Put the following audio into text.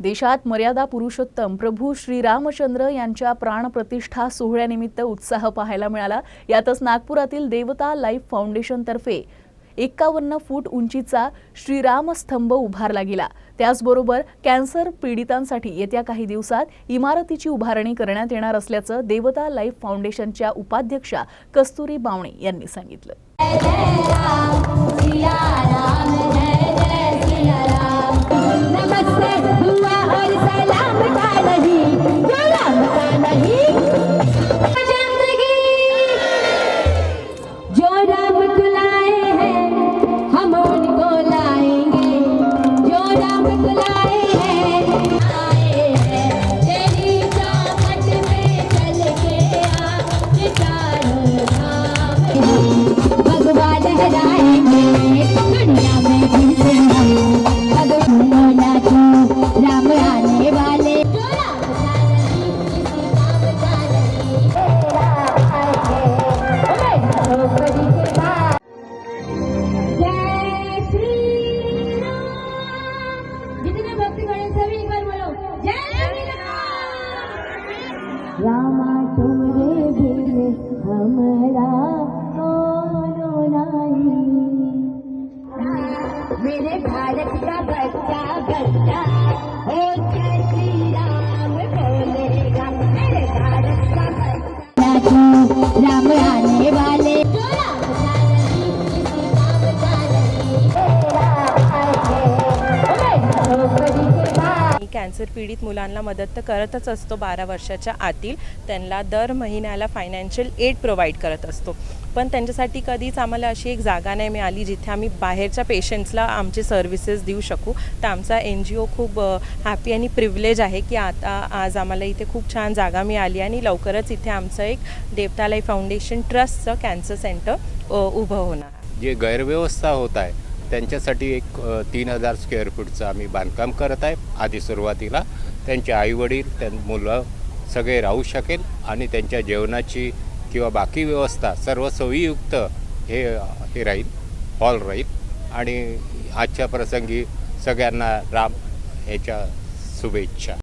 देशात मर्यादा पुरुषोत्तम प्रभू श्रीरामचंद्र यांच्या प्राणप्रतिष्ठा सोहळ्यानिमित्त उत्साह पाहायला मिळाला. यातच नागपुरातील देवता लाईफ फाउंडेशनतर्फे एक्कावन्न फूट उंचीचा श्रीराम स्तंभ उभारला गेला. त्याचबरोबर कॅन्सर पीडितांसाठी येत्या काही दिवसात इमारतीची उभारणी करण्यात येणार असल्याचं देवता लाईफ फाउंडेशनच्या उपाध्यक्षा कस्तुरी बावणे यांनी सांगितलं. हैं राम तुमरे बिन हमरा कोनो नहीं। मेरे भारत का बच्चा बच्चा हो जय श्री राम कॅन्सर पीडित मुलांना मदत तर करतच असतो. बारा वर्षाच्या आतील त्यांना दर महिन्याला फायनान्शियल एड प्रोव्हाइड करत असतो. पण त्यांच्यासाठी कधीच आम्हाला अशी एक जागा नाही मिळाली जिथे आम्ही बाहेरच्या पेशंट्सला आमचे सर्व्हिसेस देऊ शकू. तर आमचा एन जी ओ खूप हॅपी आणि प्रिव्हिलेज आहे की आता आज आम्हाला इथे खूप छान जागा मिळाली आणि लवकरच इथे आमचं एक देवतालाई फाउंडेशन ट्रस्टचं कॅन्सर सेंटर उभं होणार. जे गैरव्यवस्था होत आहे त्यांच्यासाठी एक तीन हजार स्क्वेअर फूटचं आम्ही बांधकाम करत आहे. आधी सुरुवातीला त्यांचे आईवडील त्यां मुलं सगळे राहू शकेल आणि त्यांच्या जेवणाची किंवा बाकी व्यवस्था सर्व सोयीयुक्त हे हे राहील हॉल राहील. आणि आजच्या प्रसंगी सगळ्यांना राम याच्या शुभेच्छा.